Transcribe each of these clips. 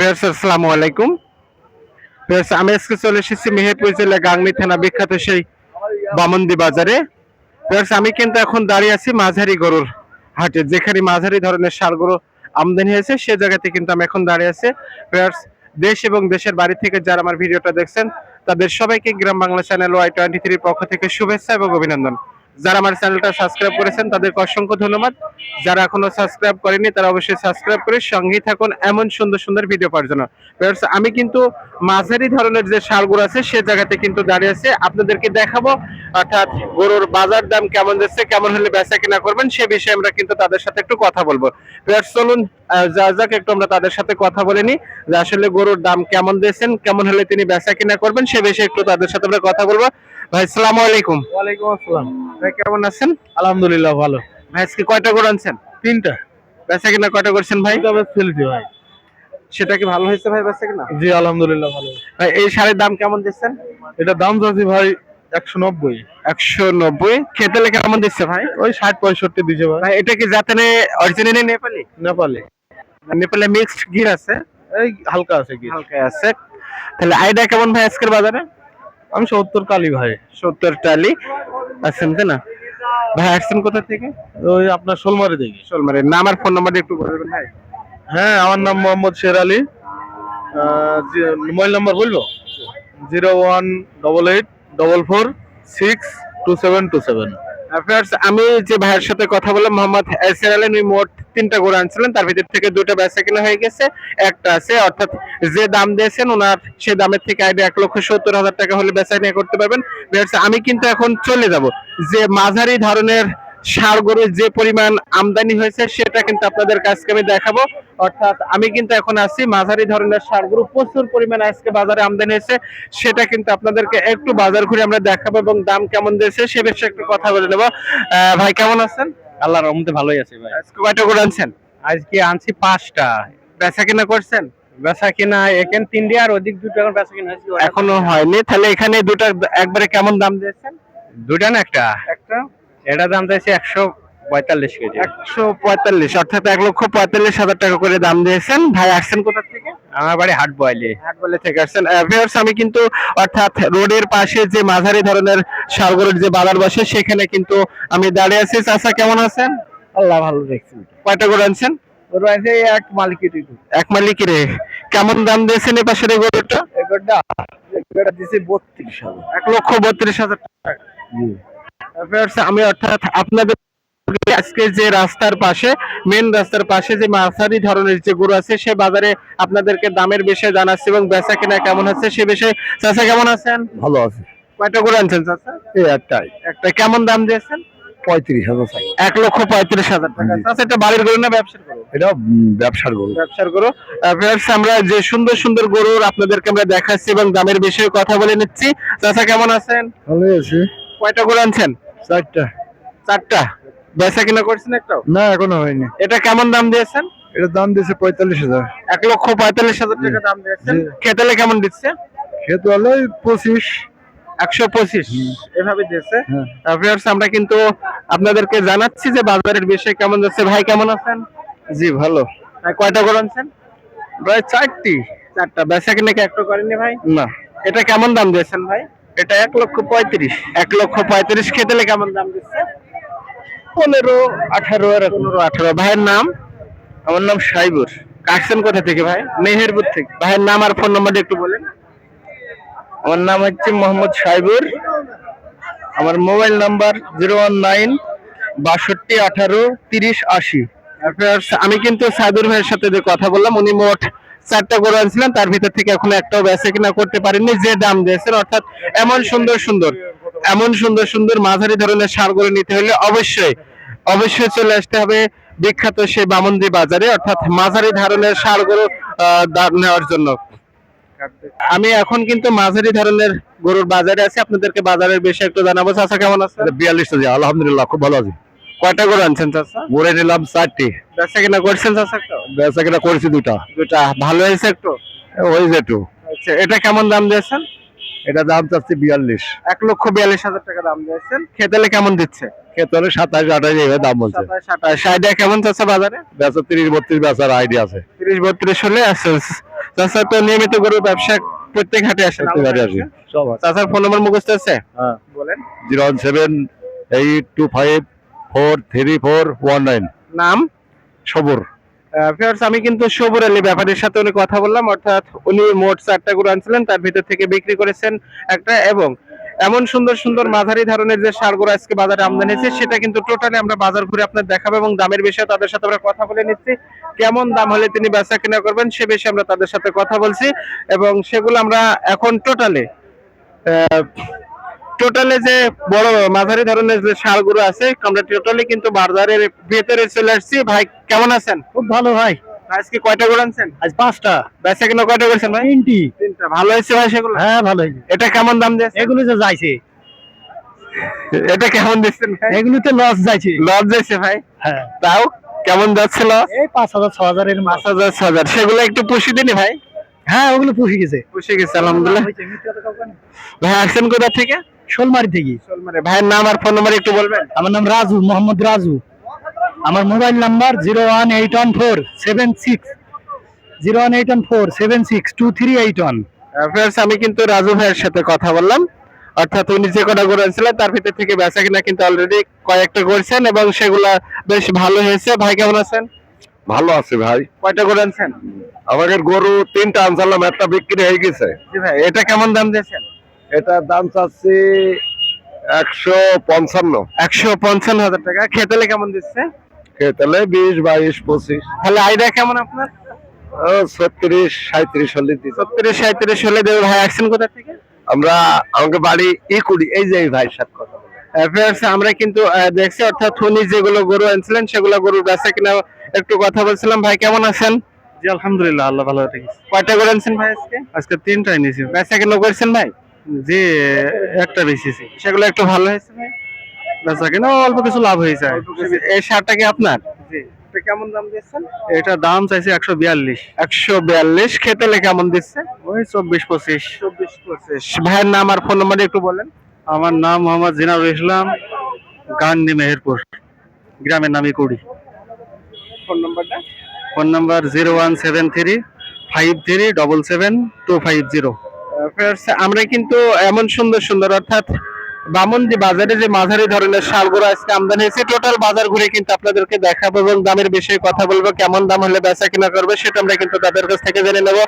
আসসালামু আলাইকুম। আমি আজকে চলে এসেছি মেহেরপুর জেলা গাংনী থানা বিখ্যাত সেই বামন্দি বাজারে। আমি কিন্তু এখন দাঁড়িয়ে আছি মাঝারি গরুর হাটে, যেখানে মাঝারি ধরনের গরু আমদানি হয়েছে, সে জায়গাতে কিন্তু আমি এখন দাঁড়িয়ে আছি। ভিউয়ার্স দেশ এবং দেশের বাড়ি থেকে যারা আমার ভিডিওটা দেখছেন, তাদের সবাইকে Gram Bangla channel Y twenty থ্রির পক্ষ থেকে শুভেচ্ছা এবং অভিনন্দন। যারা আমার চ্যানেলটা সাবস্ক্রাইব করেছেন, তাদেরকে অসংখ্য ধন্যবাদ। যারা এখনও সাবস্ক্রাইব করেনি, তারা অবশ্যই সাবস্ক্রাইব করে সঙ্গেই থাকুন এমন সুন্দর সুন্দর ভিডিও পাওয়ার জন্য। আমি কিন্তু মাঝারি ধরনের যে সারগুলো আছে, সে জায়গাতে কিন্তু দাঁড়িয়ে আছে। আপনাদেরকে দেখাবো, অর্থাৎ গরুর বাজার দাম কেমন যাচ্ছে, কেমন হলে বেচা কিনা করবেন, সে বিষয়ে আমরা কিন্তু তাদের সাথে একটু কথা বলব। চলুন যা যাক, একটু আমরা তাদের সাথে কথা বলে যে আসলে গরুর দাম কেমন দিয়েছেন, কেমন হলে তিনি বেচা কিনা করবেন, সে বিষয়ে একটু তাদের সাথে আমরা কথা বলব। ভাই, সালাম আলাইকুম। ওয়ালাইকুম আসসালাম। ভাই কেমন আছেন? আলহামদুলিল্লাহ ভালো। ভাই আজকে কয়টা গরু আনছেন? তিনটা। বেচা কিনা কয়টা করছেন ভাই? বেশ ভাই। সেটা কি ভালো হয়েছে ভাই বেচা কিনা? জি আলহামদুলিল্লাহ ভালো ভাই এই শাড়ির দাম কেমন দিচ্ছেন? এটা দাম চাচ্ছি ভাই একশো নব্বই। একশো নব্বই। খেতে কেমন দিচ্ছে ভাই? ওই ষাট পঁয়ষট্টি ভাই। ভাই এটা কি অরিজিনালি নেপালি? নেপালে। নেপালে মিক্সড গির আছে? এই হালকা আছে হালকা আছে। তাহলে আইডিয়া কেমন ভাই আজকের বাজারে? আমি সত্তর কালি ভাই। সত্তর টালি। আছেন তাই না? ভাই আসছেন কোথা থেকে? ওই আপনার শোলমারি থেকে। শোলমারি। নাম আর ফোন নাম্বার একটু বলবেন ভাই। হ্যাঁ আমার নাম মোহাম্মদ শের আলী। মোবাইল নাম্বার বলব? Zero one double eight double four six two seven two seven. আমি যে ভাইয়ের সাথে কথা বললাম, মোহাম্মদ এসের আলী, উনি মোট তিনটা গরু আনছিলেন। তার ভিতর থেকে দুটো বেচা কিনা হয়ে গেছে, একটা আছে, অর্থাৎ যে দাম দিয়েছেন ওনার সে দামের থেকে আইডিয়া এক লক্ষ সত্তর হাজার টাকা হলে বেচা কিনা করতে পারবেন। আমি কিন্তু এখন চলে যাব। যে মাঝারি ধরনের সার গরুর যে পরিমাণ আমদানি হয়েছে সেটা কিন্তু আপনাদের কাছকে আমি দেখাবো। অর্থাৎ আমি কিন্তু এখন আছি মাঝারি ধরনের সার গরু প্রচুর পরিমাণ আজকে বাজারে আমদানি হয়েছে। সেটা কিন্তু আপনাদেরকে একটু বাজার ঘুরে আমরা দেখাবো এবং দাম কেমন দিয়েছে সে বিষয়ে একটু কথা বলে নেব। ভাই কেমন আছেন? আল্লাহর রহমতে ভালোই আছে ভাই। আজকে কয়টা করে আনছেন? আজকে আনছি পাঁচটা। বেচা কিনা করছেন? বেচা কিনা এখানে তিনটে আর ওদিক দুটো এখন বেচা কিনা এখনও হয়নি। তাহলে এখানে দুটো একবারে কেমন দাম দিয়েছেন? দুটা না একটা এটা দাম চাইছে একশো পঁয়তাল্লিশ কেজি। একশো পঁয়তাল্লিশ অর্থাৎ এক লক্ষ পঁয়তাল্লিশ হাজার টাকা করে দাম দিয়েছেন। ভাই আসছেন কোথা থেকে? আমার বাড়ি হাট বয়ালি হাট হাটবলে থেকে আসছেন। ভিউয়ার্স আমি কিন্তু অর্থাৎ রোডের পাশে যে মাঝারি ধরনের সারগরের যে বাজার বসে সেখানে কিন্তু আমি দাঁড়িয়ে আছি। চাচা কেমন আছেন? আল্লাহ ভালো দেখছি কয়টা করে আনছেন? ওর আছে এক মালিকের এক মালিক রে কেমন দাম দিয়েছেন এই পাশের গরুটা? এগারোটা এগারোটা দিছে বত্রিশ হাজার। এক লক্ষ বত্রিশ হাজার টাকা। আমি অর্থাৎ আপনাদের আজকে যে রাস্তার পাশে মেন রাস্তার পাশে যে মাঝারি ধরনের যে গরু আছে সে বাজারে আপনাদেরকে দামের বিষয়ে জানাচ্ছি এবং বেচা কেনা কেমন আছে সে বিষয়ে। চাচা কেমন আছেন? ভালো আছে। কয়টা গরু আনছেন চাচা? এই একটাই। একটা। কেমন দাম দিয়েছেন? পঁয়ত্রিশ হাজার এক লক্ষ পঁয়ত্রিশ হাজার টাকা। এটা বাড়ির গরু না ব্যবসার গরু? এটা ব্যবসার গরু। ব্যবসার গরু। আহ, আমরা যে সুন্দর সুন্দর গরুর আপনাদেরকে আমরা দেখাচ্ছি এবং দামের বিষয়ে কথা বলে নিচ্ছি। চাচা কেমন আছেন? ভালো আছে। কয়টা গরু আনছেন? চারটা। চারটা। বেচা কিনা করছেন একটাও? না এখনও হয়নি। এটা কেমন দাম দিয়েছেন? এটার দাম দিয়েছে পঁয়তাল্লিশ হাজার। এক লক্ষ পঁয়তাল্লিশ হাজার টাকা দাম দিয়েছেন। খেতেলে কেমন দিচ্ছে? খেতে হলে পঁচিশ। একশো পঁচিশ। এভাবে দিয়েছে। হ্যাঁ। আমরা কিন্তু আপনাদেরকে জানাচ্ছি যে বাজারের বিষয়ে কেমন যাচ্ছে। ভাই কেমন আছেন? জি ভালো। ভাই, কয়টা করে আনছেন? প্রায় চারটি। চারটা। বেচা কিনা কি একটা করেননি ভাই? না। এটা কেমন দাম দিয়েছেন ভাই? এটা এক লক্ষ পঁয়ত্রিশ। এক লক্ষ পঁয়ত্রিশ খেতেলে কেমন দাম দিচ্ছে? পনেরো আঠারো পনেরো আঠারো। ভাইয়ের নাম? আমার নাম সাইবুর। কাটছেন কোথা থেকে ভাই? মেহেরপুর থেকে। ভাইয়ের নাম আর ফোন নাম্বারটা একটু বলেন। আমার নাম হচ্ছে মোহাম্মদ সাইবুর। আমার mobile number zero one nine বাষট্টি আঠারো তিরিশ আশি। আমি কিন্তু সাদুর ভাইয়ের সাথে যে কথা বললাম উনি মোট চারটা গরু আনছিলাম তার ভিতর থেকে এখন একটাও বেচা কিনা করতে পারেননি যে দাম দিয়েছেন অর্থাৎ এমন সুন্দর সুন্দর এমন সুন্দর সুন্দর মাঝারি ধরনের সার গরু নিতে হলে অবশ্যই অবশ্যই চলে আসতে হবে বিখ্যাত সেই বামন্দি বাজারে অর্থাৎ মাঝারি ধরনের সার গরু নেওয়ার জন্য। আমি এখন কিন্তু মাঝারি ধরনের গরুর বাজারে আছি আপনাদেরকে বাজারের বিষয়ে একটু জানাব। চাচা কেমন আছে বিয়াল্লিশ হাজার আলহামদুলিল্লাহ খুব ভালো আছি। কয়টা গরু আনছেন চাচা? ঘুরে নিলাম চারটি। বেচা কিনা করছেন চাচা একটু বেচা কিনা করেছি দুটা। দুটা। ভালো হয়েছে একটু ওই যেটু। আচ্ছা এটা কেমন দাম দিয়েছেন? এটা দাম চাচ্ছি বিয়াল্লিশ। এক লক্ষ বিয়াল্লিশ হাজার টাকা দাম দিয়েছেন। খেতেলে কেমন দিচ্ছে? খেতে হলে সাতাশ আঠাশ এইভাবে দাম বলছে। সাতাশ আইডিয়া কেমন চাচ্ছে বাজারে? বেচা তিরিশ বত্রিশ বেচার আইডিয়া আছে। তিরিশ বত্রিশ হলে আছে। চাচা তো নিয়মিত গরু ব্যবসা প্রত্যেক হাটে আসে প্রত্যেক হাটে আসি। চাচার ফোন নম্বর মুখস্থ আছে? হ্যাঁ। বলেন। Zero one seven eight two five four three four one nine. নাম? সবর। আমি কিন্তু সবুর আলী ব্যাপারীর সাথে উনি কথা বললাম, অর্থাৎ উনি মোট চারটা গরু আনছিলেন, তার ভিতর থেকে বিক্রি করেছেন একটা এবং এমন সুন্দর সুন্দর মাঝারি ধরনের যে সারগুলো আজকে বাজারে আমদানি হয়েছে, সেটা কিন্তু টোটালি আমরা বাজার ঘুরে আপনার দেখাবো এবং দামের বিষয়ে তাদের সাথে আমরা কথা বলে নিচ্ছি। কেমন দাম হলে তিনি বেচা কিনা করবেন, সে বিষয়ে আমরা তাদের সাথে কথা বলছি এবং সেগুলো আমরা এখন টোটালি টোটালে যে বড় মাঝারি ধরনের যে সারগুলো আছে আমরা টোটালি কিন্তু বাজারের ভেতরে চলে আসছি। ভাই কেমন আছেন? খুব ভালো ভাই। আজকে কয়টা গরু আনছেন? আজ পাঁচটা। বেচা কিনা কয়টা করেছেন ভাই? তিনটি। তিনটা। ভালো হয়েছে ভাই সেগুলো? হ্যাঁ ভালো হয়েছে। এটা কেমন দাম দিয়েছে এগুলো যে যাইছে। এটা কেমন দিচ্ছেন এগুলোতে লস যাইছে। লস যাচ্ছে ভাই? হ্যাঁ। তাও কেমন যাচ্ছে এই পাঁচ হাজার ছ হাজারের মাছ পাঁচ হাজার ছ হাজার। সেগুলো একটু পুষি দিনি ভাই। হ্যাঁ ওগুলো পুষে গেছে। পুষে গেছে আলহামদুলিল্লাহ। ভাই আসছেন কোথা থেকে? শোলমারি থেকে। শোলমারে ভাইয়ের নাম আর ফোন নাম্বার একটু বলবেন? আমার নাম রাজু মোহাম্মদ রাজু। আমার mobile number zero one eight one four seven six. Zero one eight one four seven six two three eight one. Friends আমি কিন্তু রাজু ভাইয়ের সাথে কথা বললাম। অর্থাৎ উনি যে কটা গরু আনছিলেন তার ভিতর থেকে বেচা কিনা কিন্তু অলরেডি কয়েকটা করছেন এবং সেগুলা বেশ ভালো হয়েছে। ভাই কেমন আছেন? ভালো আছে ভাই। কয়টা গরু আনছেন আমাদের গরু তিনটা আনসালাম একটা বিক্রি হয়ে গেছে। জি ভাই এটা কেমন দাম দিয়েছেন? এটার দাম চাচ্ছি একশো পঞ্চান্ন। একশো পঞ্চান্ন হাজার টাকা। খেতেলে কেমন দিচ্ছে? খেতালে বিশ বাইশ পঁচিশ। তাহলে আইডিয়া কেমন আপনার? ও, ছত্রিশ সাঁত্রিশ হলে সাঁত্রিশ হলে দেবে ভাই। আসছেন কোথা থেকে? আমরা আমাকে বাড়ি ই করি এই যে সাথে কথা আমরা কিন্তু আহ, দেখছি অর্থাৎ উনি যেগুলো গরু আনছিলেন সেগুলো গরুর বেচা কিনা একটু কথা বলছিলাম। ভাই কেমন আছেন? জি আলহামদুলিল্লাহ আল্লাহ ভালো রেখেছে কয়টা গরু আনছেন ভাই আজকে? আজকে তিনটাই নিয়েছি। বেচা কিনা করছেন ভাই? জি একটা বেশিছি সেগুলো একটু ভালো হয়েছে ভাই। বেচা কিনা অল্প কিছু লাভ হয়েছে। এই কি আপনার? জি কেমন দাম দিচ্ছেন? এটা দাম চাইছে একশো বিয়াল্লিশ। একশো বিয়াল্লিশ খেতেলে কেমন দিচ্ছে? ওই চব্বিশ পঁচিশ। চব্বিশ পঁচিশ। ভাইয়ের নাম আর ফোন নাম্বার একটু বলেন। আমার নাম মোহাম্মদ জিনারুল ইসলাম গান্ধী মেহেরপুর গ্রামের নামই কুড়ি ফোন নাম্বারটা? Phone number zero one seven three five three double seven two five zero. আমরা কিন্তু এমন সুন্দর সুন্দর অর্থাৎ বামন্দি বাজারে যে মাঝারি ধরনের শালগুলো আজকে আমদানি হয়েছে টোটাল বাজার ঘুরে কিন্তু আপনাদেরকে দেখাবো এবং দামের বিষয়ে কথা বলব কেমন দাম হলে বেচা কিনা করবে সেটা আমরা কিন্তু তাদের কাছ থেকে জেনে নেব।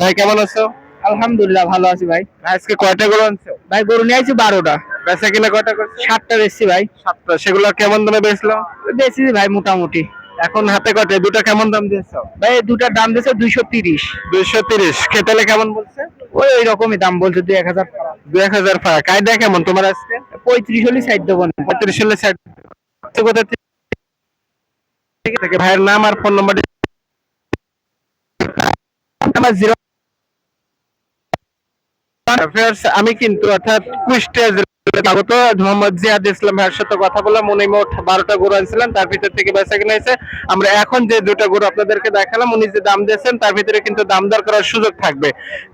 ভাই কেমন আছো? আলহামদুলিল্লাহ ভালো আছি ভাই আজকে কয়টা গরু আনছো? ভাই গরু নিয়ে আইছি বারোটা। বেচা কিনা কয়টা করছ? সাতটা বেচছি ভাই। সাতটা সেগুলো কেমন দামে বেচলো? বেচছি ভাই মোটামুটি। এখন হাতে কটে দুটো কেমন দাম দিয়েছ? ভাই দুটার দাম দিয়েছে দুইশো তিরিশ। দুইশো তিরিশ। খেতেলে কেমন বলছে? ওই ওই রকমই দাম বলছে দুই এক হাজার দুই এক হাজার ফাঁকা কায়দা কেমন তোমার আজকে? পঁয়ত্রিশ হলে সাইড দেবো না। পঁয়ত্রিশ সালে ষাট। কোথা থেকে থেকে ভাইয়ের নাম আর ফোন নাম্বার আমার জিরো আমি কিন্তু অর্থাৎ কুষ্টিয়া মোহাম্মদ জিয়াদ ইসলাম ভাইয়ের সাথে কথা বললাম উনি মোট বারোটা গরু আনছিলেন, তার ভিতর থেকে আমরা এখন যে দুটো গরু আপনাদেরকে দেখালাম, উনি যে দাম দিয়েছেন, তার ভিতরে কিন্তু দাম দর করার সুযোগ থাকবে।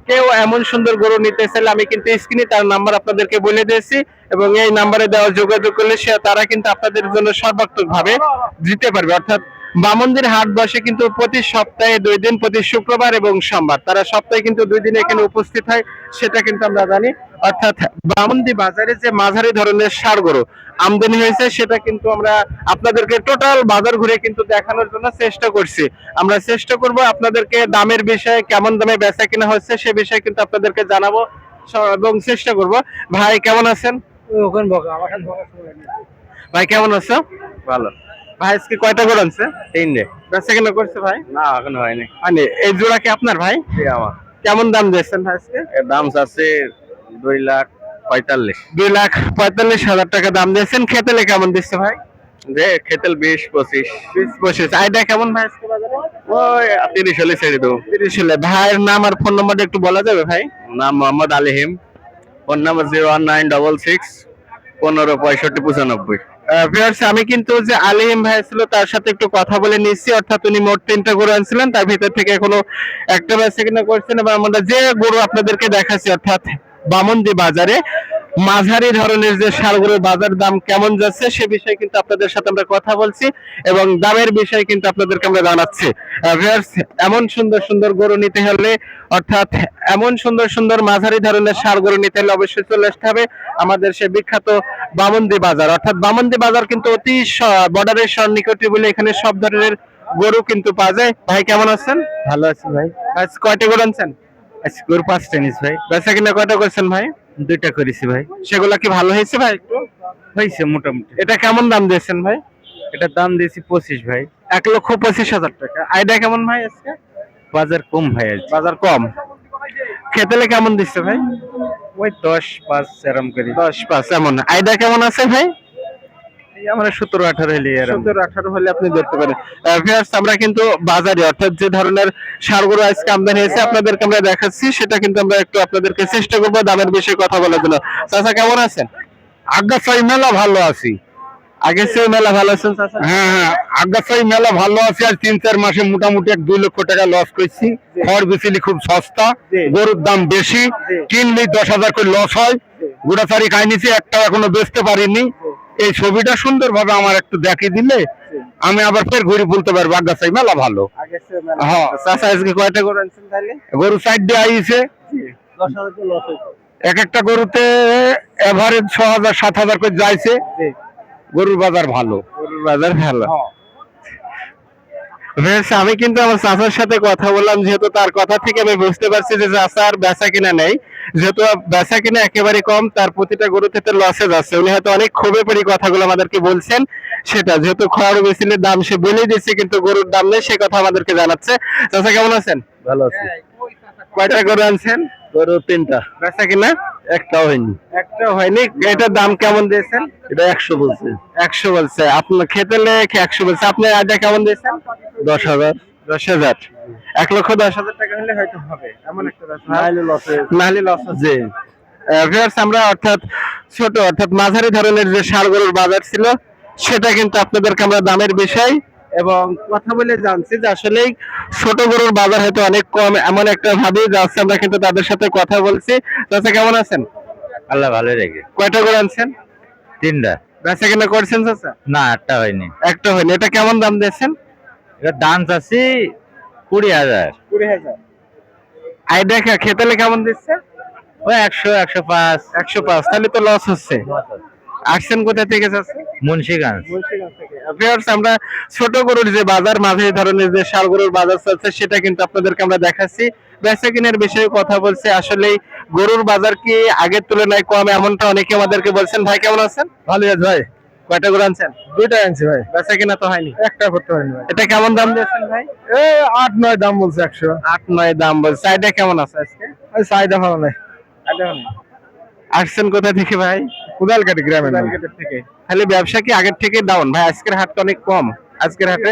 কেউ এমন সুন্দর গরু নিতে চাইলে আমি কিন্তু স্ক্রিনে তার নাম্বার আপনাদেরকে বলে দিয়েছি এবং এই নাম্বারে দেওয়া যোগাযোগ করলে সে তারা কিন্তু আপনাদের জন্য সর্বাত্মক ভাবে দিতে পারবে। অর্থাৎ বামন্দির হাট বসে কিন্তু প্রতি সপ্তাহে দুই দিন, প্রতি শুক্রবার এবং সোমবার। তারা সপ্তাহে কিন্তু দুই দিন এখানে উপস্থিত হয়, সেটা কিন্তু আমরা জানি। অর্থাৎ বামন্দি বাজারে যে মাঝারি ধরনের সার গরু আমদানি হয়েছে সেটা কিন্তু আমরা আপনাদেরকে টোটাল বাজার ঘুরে কিন্তু দেখানোর জন্য চেষ্টা করছি। আমরা চেষ্টা করব আপনাদেরকে দামের বিষয়ে কেমন দামে বেচা কিনা হচ্ছে সে বিষয়ে কিন্তু আপনাদেরকে জানাব এবং চেষ্টা করব। ভাই কেমন আছেন? ভাই কেমন আছো? ভালো। ভাই আজকে কয়টা গরু আনছে? তিনটে। বেচা কিনা করছে ভাই? না এখন হয়নি। মানে এই জোড়া কি আপনার ভাই? আমার। কেমন দাম দিয়েছেন ভাই আজকে? দাম চাচ্ছে দুই লাখ পঁয়তাল্লিশ। দুই লাখ পঁয়তাল্লিশ হাজার টাকা দাম দিয়েছেন। খেতেলে কেমন দিচ্ছে ভাই? যে খেতেল বিশ পঁচিশ। বিশ পঁচিশ। আইডিয়া কেমন ভাই আজকে বাজারে? ওই তিরিশ হলে ছেড়ে দেবো। তিরিশ হলে। ভাইয়ের নাম আর ফোন নাম্বারটা একটু বলা যাবে ভাই? নাম Mohammad Alihim. Phone number zero one nine double six পনেরো পঁয়ষট্টি পঁচানব্বই। ভিউয়ার্স আমি কিন্তু যে আলিম ভাই ছিল তার সাথে একটু কথা বলে নিচ্ছি। অর্থাৎ উনি মোট তিনটা গরু আনছিলেন। তার ভিতর থেকে এখনও একটা বেচা কিনা করছেন এবং আমরা যে গরু আপনাদেরকে দেখাচ্ছি অর্থাৎ বামন্দি বাজারে। মাঝারি ধরনের যে সারগুলোর বাজার দাম কেমন যাচ্ছে সে বিষয়ে কিন্তু আপনাদের সাথে আমরা কথা বলছি এবং দামের বিষয়ে কিন্তু আপনাদেরকে আমরা জানাচ্ছি। এমন সুন্দর সুন্দর গরু নিতে হলে অর্থাৎ এমন সুন্দর সুন্দর মাঝারি ধরনের সার গরু নিতে হলে অবশ্যই চলে আসতে হবে আমাদের সে বিখ্যাত বামন্দি বাজার। অর্থাৎ বামন্দি বাজার কিন্তু অতি বর্ডারের সন্নিকটে বলে এখানে সব ধরনের গরু কিন্তু পাওয়া যায়। ভাই কেমন আছেন? ভালো আছি ভাই। কয়টা গরু আনছেন? আজকে গরু পাঁচ টেনিস ভাই। বেচা কিনা কয়টা করছেন ভাই? দুইটা করেছি ভাই। সেগুলা কি ভালো হয়েছে ভাই? হয়েছে মোটামুটি। এটা কেমন দাম দিয়েছেন ভাই? এটার দাম দিয়েছি পঁচিশ ভাই। এক লক্ষ পঁচিশ হাজার টাকা। আইডিয়া কেমন ভাই আজকে? বাজার কম ভাই আজ বাজার কম? খেতেলে কেমন দিচ্ছে ভাই? ওই দশ পাঁচ এরম করি। দশ পাঁচ, এমন। আইডিয়া কেমন আছে ভাই? আমরা সতেরো আঠারো হলে সতেরো আঠারো হলে আপনি ধরতে পারেন। আমরা কিন্তু বাজারে অর্থাৎ যে ধরনের সারগুলো আজকে আমদানি হয়েছে আপনাদেরকে আমরা দেখাচ্ছি সেটা কিন্তু আমরা একটু আপনাদেরকে চেষ্টা করব দামের বিষয়ে কথা বলার জন্য। চাচা কেমন আছেন? আগাছাই মেলা ভালো আছি। আগে সে মেলা ভালো আছেন চাচা? হ্যাঁ হ্যাঁ আগাছাই মেলা ভালো আছে আর তিন চার মাসে মোটামুটি এক দুই লক্ষ টাকা লস করছি। খড় বিচিলি খুব সস্তা গরুর দাম বেশি। কিনলেই দশ হাজার করে লস হয়। গোটা চারি খাই নিছি একটাও এখনও বেচতে পারিনি। এই ছবিটা সুন্দর ভাবে আমার একটু দেখিয়ে দিলে আমি আবার ফের ঘুরে বলতে পারব আগাছাই মেলা ভালো। হ্যাঁ। আজকে কয়টা করে আনছেন তাহলে? গরু সাইড দিয়ে আইছে। এক একটা গরুতে এভারেজ ছ হাজার সাত হাজার করে যাইছে। গরুর বাজার ভালো। গরুর বাজার ভালো। বেশ আমি কিন্তু আমার চাচার সাথে কথা বললাম যেহেতু তার কথা থেকে আমি বুঝতে পারছি যে চাচার বেচা কিনা নেই। যেহেতু বেচা কিনা একেবারে কম তার প্রতিটা গরু থেকে লসে যাচ্ছে উনি হয়তো অনেক ক্ষোভে পড়ি কথাগুলো আমাদেরকে বলছেন। সেটা যেহেতু খড় মেশিনের দাম সে বলেই দিচ্ছে কিন্তু গরুর দাম নেই সে কথা আমাদেরকে জানাচ্ছে। চাচা কেমন আছেন? ভালো আছে। কয়টা গরু আনছেন? গরু তিনটা। বেচা কিনা? একটাও হয়নি। একটা হয়নি। এটার দাম কেমন দিয়েছেন? এটা একশো বলছে। একশো বলছে। আপনার খেতে লেখে একশো বলছে। আপনি আইডিয়া কেমন দিয়েছেন? দশ হাজার। দশ হাজার। এক লক্ষ দশ হাজার টাকা হলে হয়তো হবে। এমন একটা নাহলে লস আছে ভিউয়ার্স আমরা অর্থাৎ ছোট অর্থাৎ মাঝারি ধরনের যে সার গরুর বাজার ছিল সেটা কিন্তু আপনাদেরকে আমরা দামের বিষয় এবং কথা বলে জানছি যে আসলে ছোট গরুর বাজার হয়তো অনেক কম এমন একটা ভাবে যাচ্ছে আমরা কিন্তু তাদের সাথে কথা বলছি। চাচা কেমন আছেন? আল্লাহ ভালো রেখে। কয়টা করে আনছেন? তিনটা। বেচা কিনা করছেন চাচা? না আটটা হয়নি। একটা হয়নি। এটা কেমন দাম দিয়েছেন? এটা দাম চাচ্ছি কুড়ি হাজার। কুড়ি হাজার। আইডিয়া খেতেলে কেমন দিচ্ছে? ওই একশো একশো পাঁচ। একশো পাঁচ তাহলে তো লস হচ্ছে। আসছেন কোথা থেকে যাচ্ছে মুন্সিগঞ্জ। আমরা ছোট গরুর যে বাজার মাঝারি ধরনের যে শাল গরুর বাজার চলছে সেটা কিন্তু আপনাদেরকে আমরা দেখাচ্ছি। বেচা কিনের বিষয়ে কথা বলছে। আসলে গরুর বাজার কি আগের তুলনায় কম এমনটা অনেকে আমাদেরকে বলছেন। ভাই কেমন আছেন? ভালো আছে ভাই। কয়টা গরু আনছেন? দুইটা আনছি ভাই। বেচা কিনা তো হয়নি। একটা করতে হয়নি ভাই। এটা কেমন দাম দিয়েছেন ভাই? এ আট নয় দাম বলছে একশো। আট নয় দাম বলছে। কেমন আছে আজকে? ওই চাহিদা ভালো নাই। আসছেন কোথা থেকে ভাই? কুদালকাটি গ্রামের নাম। থেকে। খালি ব্যবসা কি আগের থেকে ডাউন ভাই আজকের হাটটা অনেক কম। আজকের হাটে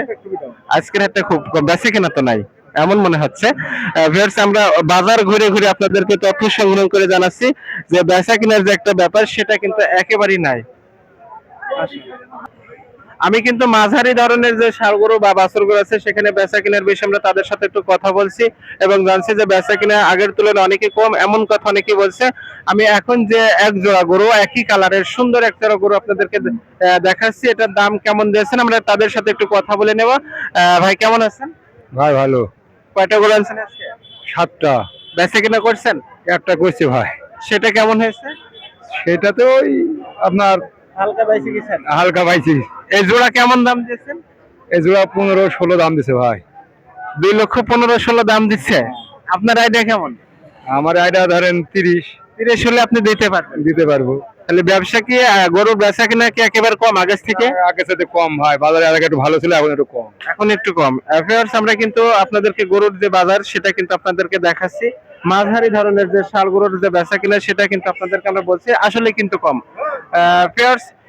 আজকের হাটটা খুব কম। বেচে কেনা তো নাই এমন মনে হচ্ছে। আহ, আমরা বাজার ঘুরে ঘুরে আপনাদেরকে তথ্য সংগ্রহ করে জানাচ্ছি যে বেচা কেনার যে একটা ব্যাপার সেটা কিন্তু একেবারেই নাই। আমি কিন্তু মাঝারি ধরনের যে সারগরু বা বাছরগরু আছে সেখানে বেচা কেনার বিষয়ে আমরা তাদের সাথে একটু কথা বলছি এবং জানছি যে বেচা কিনা আগের তুলনায় অনেকে কম এমন কথা অনেকে বলছে। আমি এখন যে এক জোড়া গরু একই কালারের সুন্দর এক জোড়া গরু আপনাদেরকে দেখাচ্ছি এটার দাম কেমন দিয়েছেন আমরা তাদের সাথে একটু কথা বলে নেব। ভাই কেমন আছেন? ভাই ভালো। কয়টা গরু আনছেন আজকে? সাতটা। বেচা কিনা করছেন? একটা করছি ভাই। সেটা কেমন হয়েছে? সেটা তো ওই আপনার হালকা গেছেন? হালকা পাইছি এই জোড়া কেমন দাম দিয়েছেন? এই জোড়া পনেরো ষোলো দাম দিছে ভাই। দুই লক্ষ পনেরো ষোলো দাম দিচ্ছে? আপনার আইডিয়া কেমন? আমার আইডিয়া ধরেন তিরিশ। তিরিশ হলে আপনি দিতে পারবেন। দিতে পারব। তাহলে ব্যবসা কি আহ, গরু বেচা কিনা কি একেবারে কম আগের থেকে? আগের সাথে কম ভাই বাজারে আগে একটু ভালো ছিল এখন একটু কম। এখন একটু কম। অ্যাফেয়ার্স আমরা কিন্তু আপনাদেরকে গরুর যে বাজার সেটা কিন্তু আপনাদেরকে দেখাচ্ছি। মাঝারি ধরনের যে শাল গরুর যে বেচা কিনা সেটা কিন্তু আপনাদেরকে আমরা বলছি। আসলে কিন্তু কম। অ্যাফেয়ার্স